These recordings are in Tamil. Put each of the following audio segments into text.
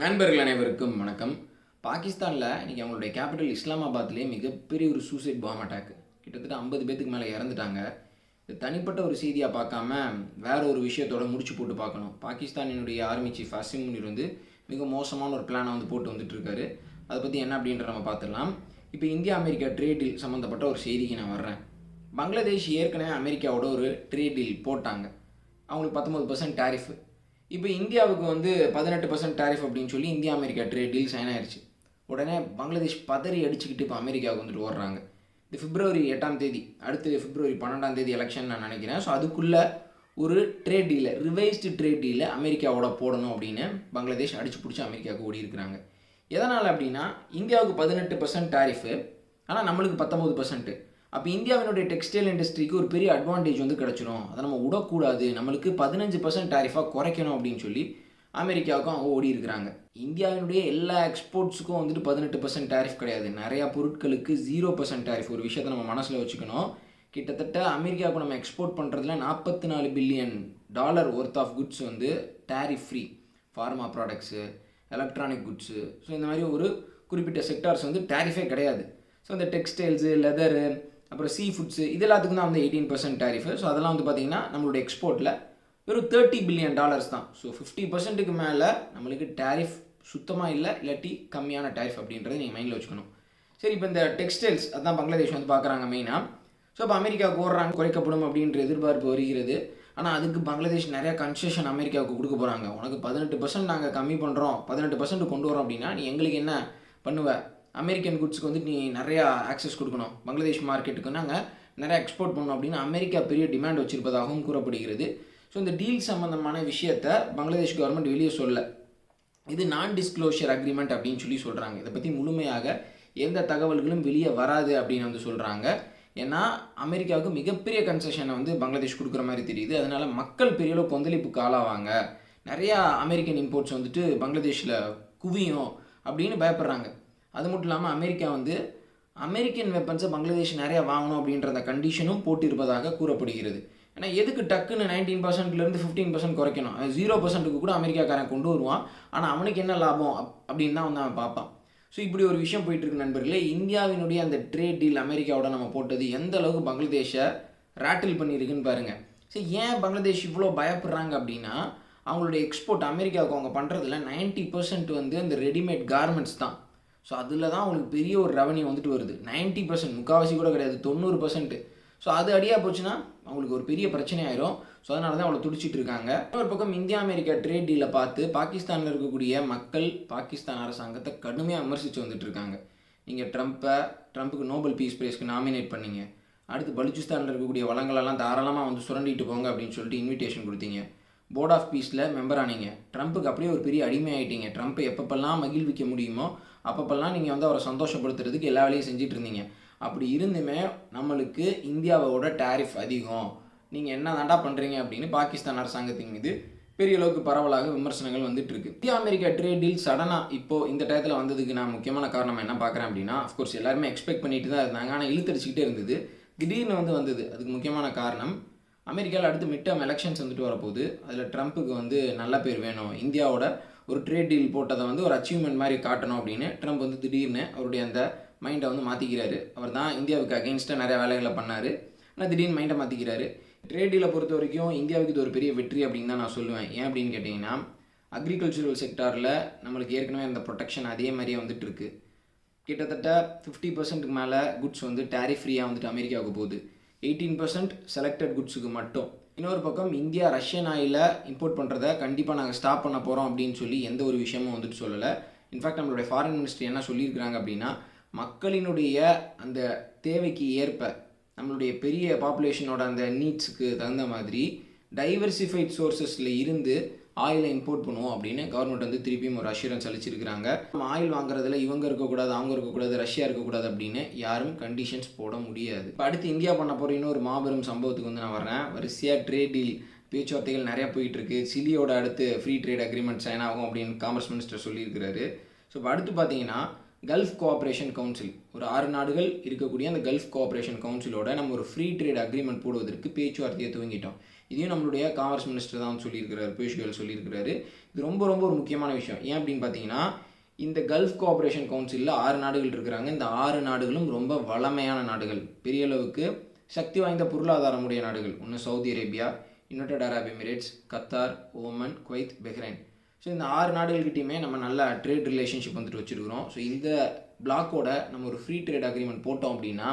நண்பர்கள் அனைவருக்கும் வணக்கம். பாகிஸ்தானில் இன்றைக்கி அவங்களுடைய கேபிட்டல் இஸ்லாமாபாத்லேயே மிகப்பெரிய ஒரு சூசைட் பாம் அட்டாக் கிட்டத்தட்ட ஐம்பது பேத்துக்கு மேலே இறந்துட்டாங்க. இது தனிப்பட்ட ஒரு செய்தியாக பார்க்காம வேற ஒரு விஷயத்தோட முடிச்சு போட்டு பார்க்கணும். பாகிஸ்தானினுடைய ஆர்மி சீஃப் அசிம் முனிர் வந்து மிக மோசமான ஒரு பிளானை வந்து போட்டு வந்துட்டுருக்காரு அதை பற்றி என்ன அப்படின்ற நம்ம பார்த்துடலாம். இப்போ இந்தியா அமெரிக்கா ட்ரேட் டீல் சம்மந்தப்பட்ட ஒரு செய்திக்கு நான் வர்றேன். பங்களாதேஷ் ஏற்கனவே அமெரிக்காவோட ஒரு ட்ரேட் டீல் போட்டாங்க. அவங்களுக்கு பத்தொம்பது பர்சன்ட் டேரிஃப் இப்போ இந்தியாவுக்கு வந்து பதினெட்டு பர்சன்ட் டேரிஃப் அப்படின்னு சொல்லி India America trade deal sign ஆயிடுச்சு உடனே பங்களாதேஷ் பதறி அடிச்சுக்கிட்டு இப்போ அமெரிக்காவுக்கு வந்துட்டு ஓடுறாங்க. இது பிப்ரவரி எட்டாம் தேதி அடுத்து பிப்ரவரி பன்னெண்டாம் தேதி எலெக்ஷன் நான் நினைக்கிறேன். ஸோ அதுக்குள்ளே ஒரு ட்ரேட் டீலை ரிவைஸ்டு ட்ரேட் டீலை அமெரிக்காவோட போடணும் அப்படின்னு பங்களாதேஷ் அடிச்சு பிடிச்சி அமெரிக்காவுக்கு ஓடி இருக்கிறாங்க எதனால் அப்படின்னா இந்தியாவுக்கு பதினெட்டு பர்சன்ட் டேரிஃபு ஆனால் நம்மளுக்கு பத்தொம்பது பர்சன்ட்டு அப்போ இந்தியாவினுடைய டெக்ஸ்டைல் இண்டஸ்ட்ரிக்கு ஒரு பெரிய அட்வான்டேஜ் வந்து கிடச்சிரும். அதை நம்ம விடக்கூடாது. நம்மளுக்கு பதினஞ்சு பர்சன்ட் டேரிஃபாக குறைக்கணும் அப்படின்னு சொல்லி அமெரிக்காவுக்கும் அவங்க ஓடி இருக்கிறாங்க இந்தியாவினுடைய எல்லா எக்ஸ்போர்ட்ஸுக்கும் வந்துட்டு பதினெட்டு பர்சன்ட் டேரிஃப் கிடையாது. நிறையா பொருட்களுக்கு ஜீரோ பர்சன்ட் டேரிஃப் ஒரு விஷயத்தை நம்ம மனசில் வச்சுக்கணும். கிட்டத்தட்ட அமெரிக்காவுக்கு நம்ம எக்ஸ்போர்ட் பண்ணுறதுல நாற்பத்தி நாலு billion dollar worth of goods வந்து tariff free pharma products electronic goods so இந்த மாதிரி ஒரு குறிப்பிட்ட செக்டார்ஸ் வந்து டேரிஃபே கிடையாது. ஸோ இந்த டெக்ஸ்டைல்ஸு லெதரு அப்புறம் சீ ஃபுட்ஸு இது எல்லாத்துக்கும் தான் வந்து எயிட்டீன் பர்சன்ட் டேரிஃபு ஸோ அதெல்லாம் வந்து பார்த்திங்கன்னா நம்மளோட எக்ஸ்போர்ட்டில் வெறும் தேர்ட்டி பில்லியன் டாலர்ஸ் தான். ஸோ ஃபிஃப்டி பர்சன்ட்டுக்கு மேலே நம்மளுக்கு டேரிஃப் சுத்தமாக இல்லை இல்லாட்டி கம்மியான டேரிஃப் அப்படின்றத நீங்கள் மைண்டில் வச்சுக்கணும். சரி இப்போ இந்த டெக்ஸ்டைல்ஸ் அதான் பங்களாதேஷ் வந்து பார்க்குறாங்க மெயினாக ஸோ இப்போ அமெரிக்காவுக்கு ஓடுறாங்க குறைக்கப்படும் அப்படின்ற எதிர்பார்ப்பு வருகிறது. ஆனால் அதுக்கு பங்களாதேஷ் நிறையா கன்செஷன் அமெரிக்காவுக்கு கொடுக்க போகிறாங்க உனக்கு பதினெட்டு பர்சன்ட் நாங்கள் கம்மி பண்ணுறோம் பதினெட்டு பர்சன்ட் கொண்டு வரோம் அப்படின்னா நீ எங்களுக்கு என்ன பண்ணுவ? அமெரிக்கன் குட்ஸுக்கு வந்து நீ நிறையா ஆக்சஸ் கொடுக்கணும். பங்களாதேஷ் மார்க்கெட்டுக்கு நாங்கள் நிறையா எக்ஸ்போர்ட் பண்ணணும் அப்படின்னு அமெரிக்கா பெரிய டிமாண்ட் வச்சுருப்பதாகவும் கூறப்படுகிறது. ஸோ இந்த டீல் சம்மந்தமான விஷயத்தை பங்களாதேஷ் கவர்மெண்ட் வெளியே சொல்ல இது நான் டிஸ்க்ளோஷர் அக்ரிமெண்ட் அப்படின்னு சொல்லி சொல்கிறாங்க இதை பற்றி முழுமையாக எந்த தகவல்களும் வெளியே வராது அப்படின்னு வந்து சொல்கிறாங்க ஏன்னா அமெரிக்காவுக்கு மிகப்பெரிய கன்செஷனை வந்து பங்களாதேஷ் கொடுக்குற மாதிரி தெரியுது. அதனால் மக்கள் பெரிய அளவு கொந்தளிப்புக்கு ஆளாவாங்க நிறையா அமெரிக்கன் இம்போர்ட்ஸ் வந்துட்டு பங்களாதேஷில் குவியும் அப்படின்னு பயப்படுறாங்க. அது மட்டும் இல்லாமல் அமெரிக்கா வந்து அமெரிக்கன் வெப்பன்ஸை பங்களாதேஷ் நிறையா வாங்கணும் அப்படின்ற அந்த கண்டிஷனும் போட்டிருப்பதாக கூறப்படுகிறது. ஏன்னா எதுக்கு டக்குன்னு நைன்டீன் பர்சன்ட்லேருந்து ஃபிஃப்டீன் பர்சன்ட் குறைக்கணும்? ஜீரோ பர்சன்ட்டுக்கு கூட அமெரிக்காக்காரன் கொண்டு வருவான். ஆனால் அவனுக்கு என்ன லாபம்? அப் அப்படின்னு தான் வந்து அவன் பார்ப்பான். ஸோ இப்படி ஒரு விஷயம் போயிட்டுருக்கு நண்பர்களே. இந்தியாவினுடைய அந்த ட்ரேட் டீல் அமெரிக்காவோட நம்ம போட்டது எந்த அளவுக்கு பங்களாதேஷை ரேட்டில் பண்ணியிருக்குன்னு பாருங்கள் ஸோ ஏன் பங்களாதேஷ் இவ்வளோ பயப்படுறாங்க அப்படின்னா அவங்களுடைய எக்ஸ்போர்ட் அமெரிக்காவுக்கு அவங்க பண்ணுறதுல நைன்ட்டி பர்சன்ட் வந்து அந்த ரெடிமேட் கார்மெண்ட்ஸ் தான். ஸோ அதில் தான் அவங்களுக்கு பெரிய ஒரு ரெவன்யூ வந்துட்டு வருது. நைன்ட்டி பர்சன்ட் முக்கால்வாசி கூட கிடையாது. தொண்ணூறு பர்சன்ட்டு ஸோ அது அடியாக போச்சுன்னா அவங்களுக்கு ஒரு பெரிய பிரச்சனை ஆயிரும். ஸோ அதனால தான் அவ்வளோ துடிச்சிட்டு இருக்காங்க. ஒரு பக்கம் இந்தியா அமெரிக்கா ட்ரேட் டீலை பார்த்து பாகிஸ்தானில் இருக்கக்கூடிய மக்கள் பாகிஸ்தான் அரசாங்கத்தை கடுமையாக விமர்சித்து வந்துட்டு இருக்காங்க. நீங்கள் ட்ரம்ப்பை ட்ரம்ப்புக்கு நோபல் பீஸ் ப்ரைஸ்க்கு நாமினேட் பண்ணீங்க. அடுத்து பலுச்சிஸ்தானில் இருக்கக்கூடிய வளங்களெல்லாம் தாராளமாக வந்து சுரண்டிட்டு போங்க அப்படின்னு சொல்லிட்டு இன்விடேஷன் கொடுத்தீங்க. போர்ட் ஆஃப் பீஸில் மெம்பர் ஆனீங்க. ட்ரம்ப்புக்கு அப்படியே ஒரு பெரிய அடிமை ஆகிட்டீங்க ட்ரம்ப்பை எப்பப்பெல்லாம் மகிழ்விக்க முடியுமோ அப்பப்பெல்லாம் நீங்கள் வந்து அவரை சந்தோஷப்படுத்துறதுக்கு எல்லா வேலையும் செஞ்சுட்டு இருந்தீங்க அப்படி இருந்துமே நம்மளுக்கு இந்தியாவோட டேரிஃப் அதிகம். நீங்கள் என்ன தாண்டா பண்ணுறீங்க அப்படின்னு பாகிஸ்தான் அரசாங்கத்தின் மீது பெரிய அளவுக்கு பரவலாக விமர்சனங்கள் வந்துட்டு இருக்கு இந்தியா அமெரிக்கா ட்ரேட் டீல் சடனாக இப்போ இந்த டயத்தில் வந்ததுக்கு நான் முக்கியமான காரணம் என்ன பார்க்குறேன் அப்படின்னா அஃப்கோர்ஸ் எல்லாருமே எக்ஸ்பெக்ட் பண்ணிட்டு தான் இருந்தாங்க. ஆனால் இழுத்தடிச்சிக்கிட்டே இருந்தது. திடீர்னு வந்து வந்தது. அதுக்கு முக்கியமான காரணம் அமெரிக்காவில் அடுத்து மிட் டேர்ம் எலெக்ஷன்ஸ் வந்துட்டு வரப்போகுது. அதில் ட்ரம்ப்புக்கு வந்து நல்ல பேர் வேணும். இந்தியாவோட ஒரு ட்ரேட் டீல் போட்டதை வந்து ஒரு அச்சீவ்மெண்ட் மாதிரி காட்டணும் அப்படின்னு ட்ரம்ப் வந்து திடீர்னு அவருடைய அந்த மைண்டை வந்து மாற்றிக்கிறாரு அவர் தான் இந்தியாவுக்கு அகெயின்ஸ்டாக நிறைய வேலைகளை பண்ணார். ஆனால் திடீர்னு மைண்டை மாற்றிக்கிறாரு ட்ரேட் டீலை பொறுத்த வரைக்கும் இந்தியாவுக்கு இது ஒரு பெரிய வெற்றி அப்படின்னு தான் நான் சொல்லுவேன். ஏன் அப்படின்னு கேட்டிங்கன்னா அக்ரிகல்ச்சுரல் செக்டாரில் நம்மளுக்கு ஏற்கனவே அந்த ப்ரொடெக்ஷன் அதே மாதிரியே வந்துட்டுருக்கு கிட்டத்தட்ட ஃபிஃப்டி பர்சன்ட்டுக்கு மேலே குட்ஸ் வந்து டேரிஃப் ஃப்ரீயாக வந்துட்டு அமெரிக்காவுக்கு போகுது. எயிட்டீன் பர்சன்ட் செலக்டட் குட்ஸுக்கு மட்டும். இன்னொரு பக்கம் இந்தியா ரஷ்யன் ஆயிலை இம்போர்ட் பண்ணுறத கண்டிப்பாக நாங்கள் ஸ்டாப் பண்ண போகிறோம் அப்படின்னு சொல்லி எந்த ஒரு விஷயமும் வந்துட்டு சொல்லலை. இன்ஃபேக்ட் நம்மளுடைய ஃபாரின் மினிஸ்ட்ரி என்ன சொல்லியிருக்கிறாங்க அப்படின்னா மக்களினுடைய அந்த தேவைக்கு ஏற்ப நம்மளுடைய பெரிய பாப்புலேஷனோட அந்த நீட்ஸுக்கு தகுந்த மாதிரி டைவர்சிஃபைட் சோர்சஸில் இருந்து ஆயிலை இம்போர்ட் பண்ணுவோம் அப்படின்னு கவர்மெண்ட் வந்து திருப்பியும் ஒரு அஷூரன்ஸ் அளிச்சிருக்கிறாங்க. நம்ம ஆயில் வாங்குறதுல இவங்க இருக்கக்கூடாது அவங்க இருக்கக்கூடாது ரஷ்யா இருக்கக்கூடாது அப்படின்னு யாரும் கண்டிஷன்ஸ் போட முடியாது. இப்போ அடுத்து இந்தியா பண்ண போகிற இன்னொரு மாபெரும் சம்பவத்துக்கு வந்து நான் வரேன் வரிசையாக ட்ரேட் டீல் பேச்சுவார்த்தைகள் நிறையா போயிட்டு இருக்கு சிலியோட அடுத்து ஃப்ரீ ட்ரேட் அக்ரிமெண்ட் சைன் ஆகும் அப்படின்னு காமர்ஸ் மினிஸ்டர் சொல்லியிருக்கிறாரு. ஸோ இப்போ அடுத்து பார்த்தீங்கன்னா கல்ஃப் கோஆப்ரேஷன் கவுன்சில் ஒரு ஆறு நாடுகள் இருக்கக்கூடிய அந்த கல்ஃப் கோஆப்ரேஷன் கவுன்சிலோட நம்ம ஒரு ஃப்ரீ ட்ரேட் அக்ரிமெண்ட் போடுவதற்கு பேச்சுவார்த்தையை துவங்கிட்டோம். இதையும் நம்மளுடைய காமர்ஸ் மினிஸ்டர் தான் சொல்லியிருக்கிறார் பியூஷ் கோயல் சொல்லியிருக்கிறாரு. இது ரொம்ப ரொம்ப ஒரு முக்கியமான விஷயம். ஏன் அப்படின்னு பார்த்தீங்கன்னா இந்த கல்ஃப் கோஆப்ரேஷன் கவுன்சிலில் ஆறு நாடுகள் இருக்கிறாங்க. இந்த ஆறு நாடுகளும் ரொம்ப வளமையான நாடுகள். பெரிய அளவுக்கு சக்தி வாய்ந்த பொருளாதாரமுடைய நாடுகள். ஒன்று Saudi Arabia United Arab Emirates Qatar Oman Kuwait Bahrain so இந்த ஆறு நாடுகள்கிட்டையுமே நம்ம நல்ல ட்ரேட் ரிலேஷன்ஷிப் வந்துட்டு வச்சுருக்கிறோம். ஸோ இந்த பிளாக்கோட நம்ம ஒரு ஃப்ரீ ட்ரேட் அக்ரிமெண்ட் போட்டோம் அப்படின்னா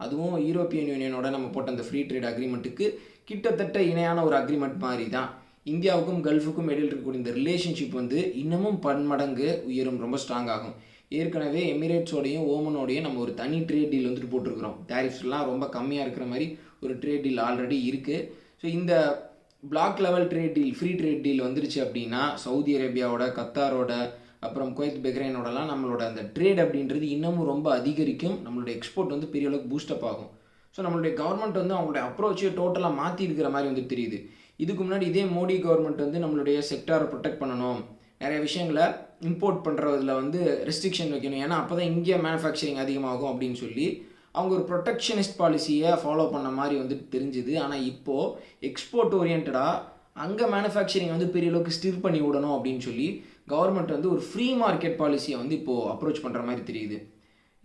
அதுவும் யூரோப்பியன் யூனியனோட நம்ம போட்ட அந்த ஃப்ரீ ட்ரேட் அக்ரிமெண்ட்டுக்கு கிட்டத்தட்ட இணையான ஒரு அக்ரிமெண்ட் மாதிரி தான் இந்தியாவுக்கும் கல்ஃபுக்கும் இடையில் இருக்கக்கூடிய இந்த ரிலேஷன்ஷிப் வந்து இன்னமும் பன்மடங்கு உயரும் ரொம்ப ஸ்ட்ராங் ஆகும். ஏற்கனவே எமிரேட்ஸோடையும் ஓமனோடையும் நம்ம ஒரு தனி ட்ரேட் டீல் வந்துட்டு போட்டிருக்கிறோம். டேரிஃப்ஸ்லாம் ரொம்ப கம்மியாக இருக்கிற மாதிரி ஒரு ட்ரேட் டீல் ஆல்ரெடி இருக்குது ஸோ இந்த bloc level trade deal free trade deal வந்துருச்சு அப்படின்னா சவுதி அரேபியாவோட கத்தாரோட அப்புறம் குவைத் பெக்ரைனோடலாம் நம்மளோட அந்த ட்ரேட் அப்படின்றது இன்னமும் ரொம்ப அதிகரிக்கும். நம்மளோட எக்ஸ்போர்ட் வந்து பெரிய அளவுக்கு பூஸ்டப் ஆகும். ஸோ நம்மளுடைய கவர்மெண்ட் வந்து அவங்களுடைய அப்ரோச்சே டோட்டலாக மாற்றி இருக்கிற மாதிரி வந்து தெரியுது. இதுக்கு முன்னாடி இதே மோடி கவர்மெண்ட் வந்து நம்மளுடைய செக்டாரை ப்ரொடெக்ட் பண்ணணும். நிறைய விஷயங்களை இம்போர்ட் பண்ணுறதுல வந்து ரெஸ்ட்ரிக்ஷன் வைக்கணும். ஏன்னா அப்போ தான் இங்கே மேனுஃபேக்சரிங் அதிகமாகும் அப்படின்னு சொல்லி அவங்க ஒரு ப்ரொடெக்ஷனிஸ்ட் பாலிசியை ஃபாலோ பண்ண மாதிரி வந்து தெரிஞ்சுது. ஆனால் இப்போது எக்ஸ்போர்ட் ஓரியன்டாக அங்கே மேனுஃபேக்சரிங் வந்து பெரிய அளவுக்கு ஸ்டிர் பண்ணி விடணும் அப்படின்னு சொல்லி கவர்மெண்ட் வந்து ஒரு ஃப்ரீ மார்க்கெட் பாலிசியை வந்து இப்போது அப்ரோச் பண்ணுற மாதிரி தெரியுது.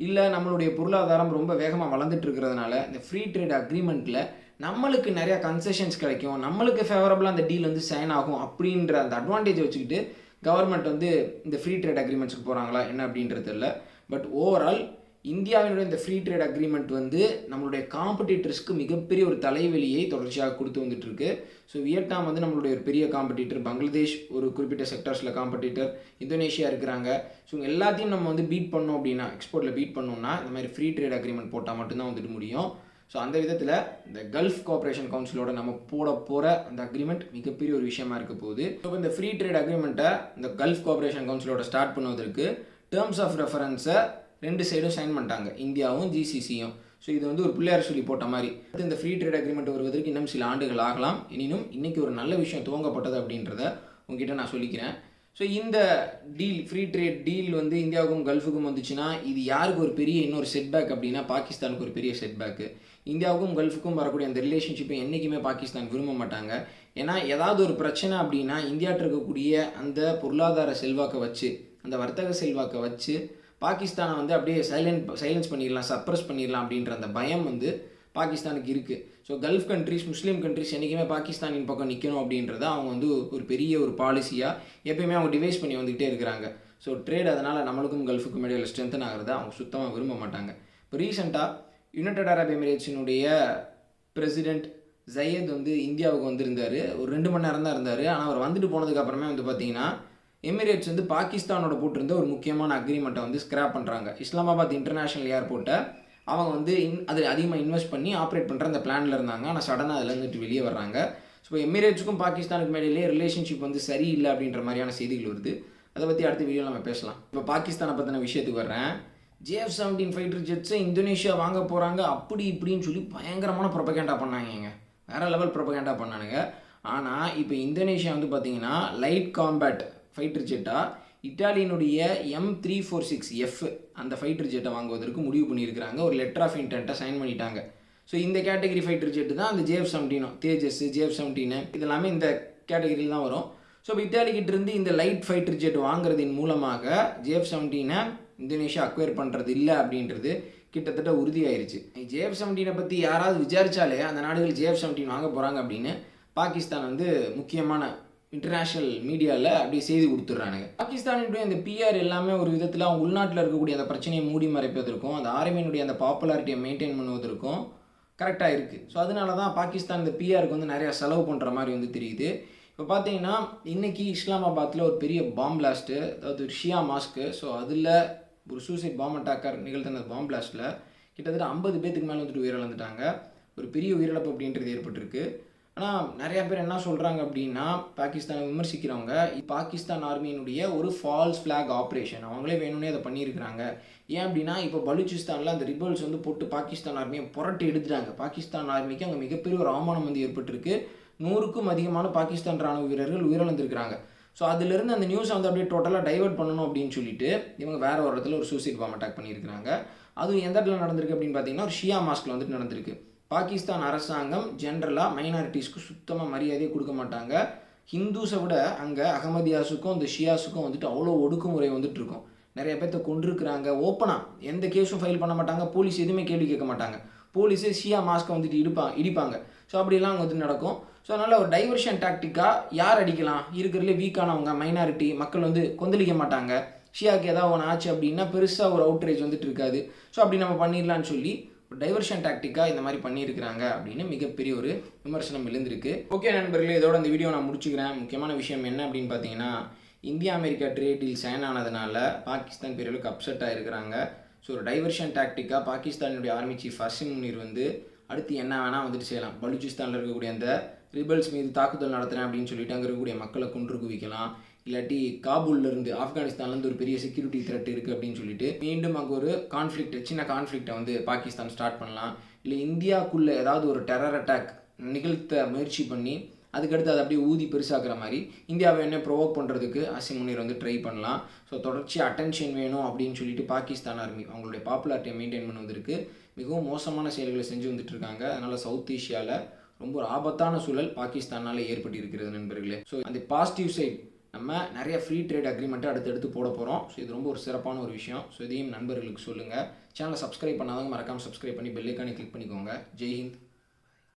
இல்லை நம்மளுடைய பொருளாதாரம் ரொம்ப வேகமாக வளர்ந்துட்டு இருக்கிறதுனால இந்த ஃப்ரீ ட்ரேட் அக்ரிமெண்ட்டில் நம்மளுக்கு நிறையா கன்செஷன்ஸ் கிடைக்கும். நம்மளுக்கு ஃபேவரபுளாக அந்த டீல் வந்து சைன் ஆகும் அப்படின்ற அந்த அட்வான்டேஜ் வச்சுக்கிட்டு கவர்மெண்ட் வந்து இந்த ஃப்ரீ ட்ரேட் அக்ரிமெண்ட்ஸுக்கு போகிறாங்களா என்ன அப்படின்றது இல்லை. பட் ஓவரால் இந்தியாவினுடைய இந்த ஃப்ரீ ட்ரேட் அக்ரிமெண்ட் வந்து நம்மளுடைய காம்படிட்டர்ஸ்க்கு மிகப்பெரிய ஒரு தலைவலியை தொடர்ச்சியாக கொடுத்து வந்துட்டு இருக்கு ஸோ வியட்நாம் வந்து நம்மளுடைய ஒரு பெரிய காம்படிட்டர் பங்களாதேஷ் ஒரு குறிப்பிட்ட செக்டர்ஸில் காம்படிட்டர் இந்தோனேஷியா இருக்கிறாங்க. ஸோ இவங்க எல்லாத்தையும் நம்ம வந்து பீட் பண்ணோம் அப்படின்னா எக்ஸ்போர்ட்டில் பீட் பண்ணோம்னா இந்த மாதிரி ஃப்ரீ ட்ரேட் அக்ரிமெண்ட் போட்டால் மட்டும்தான் வந்துட்டு முடியும். ஸோ அந்த விதத்தில் இந்த கல்ஃப் கோஆப்ரேஷன் கவுன்சிலோட நம்ம போட போகிற அந்த அக்ரிமெண்ட் மிகப்பெரிய ஒரு விஷயமா இருக்க போகுது. ஸோ இந்த ஃப்ரீ ட்ரேட் அக்ரிமெண்ட்டை இந்த கல்ஃப் கோஆப்ரேஷன் கவுன்சிலோட ஸ்டார்ட் பண்ணுவதற்கு டேர்ம்ஸ் ஆஃப் ரெஃபரன்ஸை ரெண்டு சைடும் சைன் பண்ணிட்டாங்க. இந்தியாவும் ஜிசிசியும் ஸோ இது வந்து ஒரு பிள்ளையார் சொல்லி போட்ட மாதிரி. அடுத்து இந்த ஃப்ரீ ட்ரேட் அக்ரிமெண்ட் வருவதற்கு இன்னும் சில ஆண்டுகள் ஆகலாம். எனினும் இன்றைக்கி ஒரு நல்ல விஷயம் துவங்கப்பட்டது அப்படின்றத உங்ககிட்ட நான் சொல்லிக்கிறேன். ஸோ இந்த டீல் ஃப்ரீ ட்ரேட் டீல் வந்து இந்தியாவுக்கும் கல்ஃபுக்கும் வந்துச்சுன்னா இது யாருக்கு ஒரு பெரிய இன்னொரு செட்பேக் அப்படின்னா பாகிஸ்தானுக்கு ஒரு பெரிய செட்பேக்கு இந்தியாவுக்கும் கல்ஃபுக்கும் வரக்கூடிய அந்த ரிலேஷன்ஷிப்பை என்றைக்குமே பாகிஸ்தான் விரும்ப மாட்டாங்க. ஏன்னா ஏதாவது ஒரு பிரச்சனை அப்படின்னா இந்தியாட்ட இருக்கக்கூடிய அந்த பொருளாதார செல்வாக்கை வச்சு அந்த வர்த்தக செல்வாக்கை வச்சு பாகிஸ்தானை வந்து அப்படியே சைலண்ட் சைலன்ஸ் பண்ணிடலாம் சப்ரஸ் பண்ணிடலாம் அப்படின்ற அந்த பயம் வந்து பாகிஸ்தானுக்கு இருக்குது so Gulf countries Muslim countries என்றைக்குமே பாகிஸ்தானின் பக்கம் நிற்கணும் அப்படின்றத அவங்க வந்து ஒரு பெரிய ஒரு பாலிசியாக எப்பயுமே அவங்க டிவைஸ் பண்ணி வந்துக்கிட்டே இருக்கிறாங்க. ஸோ ட்ரேட் அதனால் நம்மளுக்கும் கல்ஃபுக்கும் இடையில ஸ்ட்ரென்தன் ஆகிறத அவங்க சுத்தமாக விரும்ப மாட்டாங்க. இப்போ ரீசெண்டாக யுனைடெட் அரப் எமிரேட்ஸினுடைய பிரசிடெண்ட் ஜயத் வந்து இந்தியாவுக்கு வந்திருந்தார். ஒரு ரெண்டு மணி நேரம் தான் இருந்தார். ஆனால் அவர் வந்துட்டு போனதுக்கப்புறமே வந்து பார்த்தீங்கன்னா எமிரேட்ஸ் வந்து பாகிஸ்தானோட போட்டிருந்த ஒரு முக்கியமான அக்ரிமெண்ட்டை வந்து ஸ்கிராப் பண்ணுறாங்க இஸ்லாமாபாத் இன்டர்நேஷ்னல் ஏர்போர்ட்டை அவங்க வந்து இன் அதில் அதிகமாக இன்வெஸ்ட் பண்ணி ஆப்ரேட் பண்ணுற அந்த பிளானில் இருந்தாங்க. ஆனால் சடனாக அதில் இருந்துட்டு வெளியே வர்றாங்க. ஸோ எமிரேட்ஸுக்கும் பாகிஸ்தானுக்கு மேலேயே ரிலேஷன்ஷிப் வந்து சரியில்லை அப்படின்ற மாதிரியான செய்திகள் வருது. அதை பற்றி அடுத்த வீடியோ நம்ம பேசலாம். இப்போ பாகிஸ்தானை பற்றின விஷயத்துக்கு வர்றேன். ஜேஎஃப் செவன்டீன் ஃபைட்டர் ஜெட்ஸை இந்தோனேஷியா வாங்க போகிறாங்க அப்படி இப்படின்னு சொல்லி பயங்கரமான ப்ரொபகேண்டா பண்ணாங்க வேறு லெவல் ப்ரொபகேண்டா பண்ணானுங்க. ஆனால் இப்போ இந்தோனேஷியா வந்து பார்த்தீங்கன்னா லைட் காம்பேட் ஃபைட்டர் ஜெட்டாக இட்டாலியனுடைய M three four six F அந்த ஃபைட்டர் ஜெட்டை வாங்குவதற்கு முடிவு பண்ணியிருக்கிறாங்க. ஒரு லெட்டர் ஆஃப் இன்டென்ட்டை சைன் பண்ணிட்டாங்க. ஸோ இந்த கேட்டகரி ஃபைட்டர் ஜெட்டு தான் அந்த ஜேஎஃப் செவன்டீனும் தேஜஸ் ஜேஎஃப் செவன்டீனு இதெல்லாமே இந்த கேட்டகரியில் தான் வரும். ஸோ இப்போ இத்தாலிக்கிட்ட இருந்து இந்த லைட் ஃபைட்டர் ஜெட் வாங்குறதின் மூலமாக ஜேஎஃப் செவன்டீனை இந்தோனேஷியா அக்வயர் பண்ணுறது இல்லை அப்படின்றது கிட்டத்தட்ட உறுதியாயிருச்சு. ஜேஎஃப் செவன்டீனை பற்றி யாராவது விசாரித்தாலே அந்த நாடுகள் ஜேஎஃப் செவன்டீன் வாங்க போகிறாங்க அப்படின்னு பாகிஸ்தான் வந்து முக்கியமான இன்டர்நேஷ்னல் மீடியாவில் அப்படியே செய்தி கொடுத்துட்றானுங்க. பாகிஸ்தானுடைய அந்த பிஆர் எல்லாமே ஒரு விதத்தில் அவங்க உள்நாட்டில் இருக்கக்கூடிய அந்த பிரச்சனையை மூடி மறைப்பதற்கும் அந்த ஆர்மியினுடைய அந்த பாப்புலாரிட்டியை மெயின்டைன் பண்ணுவதற்கும் கரெக்டாக இருக்குது ஸோ அதனால தான் பாகிஸ்தான் இந்த பிஆருக்கு வந்து நிறையா செலவு பண்ணுற மாதிரி வந்து தெரியுது. இப்போ பார்த்தீங்கன்னா இன்றைக்கி இஸ்லாமாபாத்தில் ஒரு பெரிய பாம் பிளாஸ்ட்டு அதாவது ஒரு ஷியா மாஸ்க்கு ஸோ அதில் ஒரு சூசைட் பாம் அட்டாக்கர் நிகழ்த்த அந்த பாம் பிளாஸ்ட்டில் கிட்டத்தட்ட ஐம்பது பேத்துக்கு மேலே வந்துட்டு உயிரிழந்துட்டாங்க. ஒரு பெரிய உயிரிழப்பு அப்படின்றது ஏற்பட்டிருக்கு. ஆனால் நிறையா பேர் என்ன சொல்கிறாங்க அப்படின்னா பாகிஸ்தானை விமர்சிக்கிறவங்க பாகிஸ்தான் ஆர்மியினுடைய ஒரு ஃபால்ஸ் ஃப்ளாக் ஆப்ரேஷன் அவங்களே வேணும்னே அதை பண்ணியிருக்கிறாங்க. ஏன் அப்படின்னா இப்போ பலூச்சிஸ்தானில் அந்த ரிபல்ஸ் வந்து போட்டு பாகிஸ்தான் ஆர்மியை புரட்டி எடுத்துட்டாங்க. பாகிஸ்தான் ஆர்மிக்கு அங்கே மிகப்பெரிய ஒரு அவமானம் வந்து ஏற்பட்டிருக்கு. நூறுக்கும் அதிகமான பாகிஸ்தான் ராணுவ வீரர்கள் உயிரிழந்திருக்கிறாங்க. ஸோ அதுலேருந்து அந்த நியூஸை வந்து அப்படியே டோட்டலாக டைவர்ட் பண்ணணும் அப்படின்னு சொல்லிட்டு இவங்க வேறு ஒரு இடத்துல ஒரு சூசைட் பாம் அட்டாக் பண்ணியிருக்கிறாங்க. அதுவும் எந்த இடத்துல நடந்திருக்கு அப்படின்னு பார்த்தீங்கன்னா ஒரு ஷியா மாஸ்கில் வந்துட்டு நடந்திருக்கு. பாகிஸ்தான் அரசாங்கம் ஜென்ரலாக மைனாரிட்டிஸ்க்கு சுத்தமாக மரியாதையே கொடுக்க மாட்டாங்க. ஹிந்துஸை விட அங்கே அகமதியாஸுக்கும் இந்த ஷியாஸுக்கும் வந்துட்டு அவ்வளோ ஒடுக்குமுறை வந்துட்டு இருக்கும். நிறைய பேர்த்த கொண்டிருக்கிறாங்க ஓப்பனாக எந்த கேஸும் ஃபைல் பண்ண மாட்டாங்க. போலீஸ் எதுவுமே கேள்வி கேட்க மாட்டாங்க. போலீஸே ஷியா மாஸ்க்கை வந்துட்டு இடிப்பா இடிப்பாங்க. ஸோ அப்படிலாம் அங்கே வந்து நடக்கும். ஸோ அதனால் ஒரு டைவர்ஷன் டாக்டிக்காக யார் அடிக்கலாம்? இருக்கிறதுலே வீக்கானவங்க மைனாரிட்டி மக்கள் வந்து கொந்தளிக்க மாட்டாங்க. ஷியாக்கு ஏதாவது ஒன்று ஆச்சு அப்படின்னா பெருசாக ஒரு அவுட்ரேஜ் வந்துட்டு இருக்காது. ஸோ அப்படி நம்ம பண்ணிடலான்னு சொல்லி டைவர்ஷன் டாக்டிக்காக இந்த மாதிரி பண்ணியிருக்கிறாங்க அப்படின்னு மிகப்பெரிய ஒரு விமர்சனம் எழுந்திருக்கு. ஓகே நண்பர்களே இதோட இந்த வீடியோ நான் முடிச்சுக்கிறேன். முக்கியமான விஷயம் என்ன அப்படின்னு பார்த்தீங்கன்னா India America trade deal sign ஆனதுனால பாகிஸ்தான் பெரியளவுக்கு அப்செட் ஆகிருக்கிறாங்க ஸோ ஒரு டைவர்ஷன் டாக்டிக்காக பாகிஸ்தானுடைய ஆர்மி சீஃப் ஹர்ஷிம் முனீர் வந்து அடுத்து என்ன வேணால் வந்துட்டு செய்யலாம். பலூச்சிஸ்தானில் இருக்கக்கூடிய அந்த ரிபல்ஸ் மீது தாக்குதல் நடத்துகிறேன் அப்படின்னு சொல்லிட்டு அங்கே இருக்கக்கூடிய மக்களை கொன்று குவிக்கலாம். இல்லாட்டி காபூல்ல இருந்து ஆப்கானிஸ்தான்லேருந்து ஒரு பெரிய செக்யூரிட்டி த்ரெட் இருக்குது அப்படின்னு சொல்லிட்டு மீண்டும் அங்கே ஒரு கான்ஃப்ளிக்ட் சின்ன கான்ஃப்ளிக்டை வந்து பாகிஸ்தான் ஸ்டார்ட் பண்ணலாம். இல்லை இந்தியாவுக்குள்ளே ஏதாவது ஒரு டெரர் அட்டாக் நிகழ்த்த முயற்சி பண்ணி அதுக்கடுத்து அதை அப்படியே ஊதி பெருசாக்குற மாதிரி இந்தியாவை என்ன ப்ரொவோக் பண்ணுறதுக்கு அசிம் முனீர் வந்து ட்ரை பண்ணலாம். ஸோ தொடர்ச்சி அட்டென்ஷன் வேணும் அப்படின்னு சொல்லிட்டு பாகிஸ்தான் ஆர்மி அவங்களுடைய பாப்புலாரிட்டியை மெயின்டைன் பண்ணுவதற்கு மிகவும் மோசமான செயல்களை செஞ்சு வந்துட்டு இருக்காங்க. அதனால் சவுத் ஏஷியாவில் ரொம்ப ஒரு ஆபத்தான சூழல் பாகிஸ்தானால் ஏற்பட்டு இருக்கிறது நண்பர்களே. ஸோ அந்த பாசிட்டிவ் சைட் நம்ம நிறைய ஃப்ரீ ட்ரேட் அக்ரிமெண்ட்டை அடுத்தடுத்து போட போகிறோம் ஸோ இது ரொம்ப ஒரு சிறப்பான ஒரு விஷயம். ஸோ இதையும் நண்பர்களுக்கு சொல்லுங்கள் சேனலை சப்ஸ்கிரைப் பண்ணாதவங்க மறக்காமல் சப்ஸ்கிரைப் பண்ணி பெல்லைக்கானே கிளிக் பண்ணிக்கோங்க. ஜெய் ஹிந்த்.